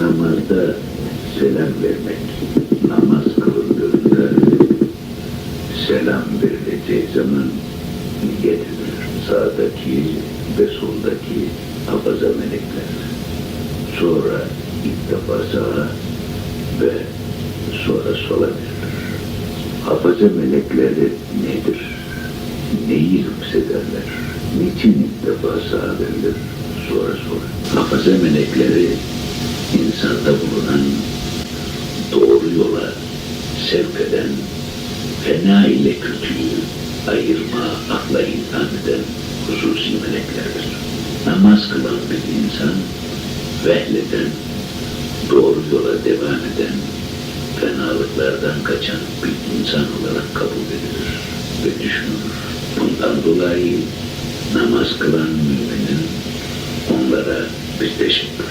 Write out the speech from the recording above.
Namazda selam vermek, namaz kılındığında selam verileceği zaman niyet edilir. Sağdaki ve soldaki hafaza melekler. Sonra ilk defa sağa ve sonra sola verilir. Hafaza melekleri nedir? Neyi hıfzederler? Niçin ilk defa sağa verilir? Sonra sola. Hafaza melekleri insanda bulunan doğru yola sevk eden fena ile kötüyü ayırma akla imkan eden hususi meleklerdir. Namaz kılan bir insan vehleden doğru yola devam eden fenalıklardan kaçan bir insan olarak kabul edilir ve düşünülür. Bundan dolayı namaz kılan müminin onlara bir teşekkür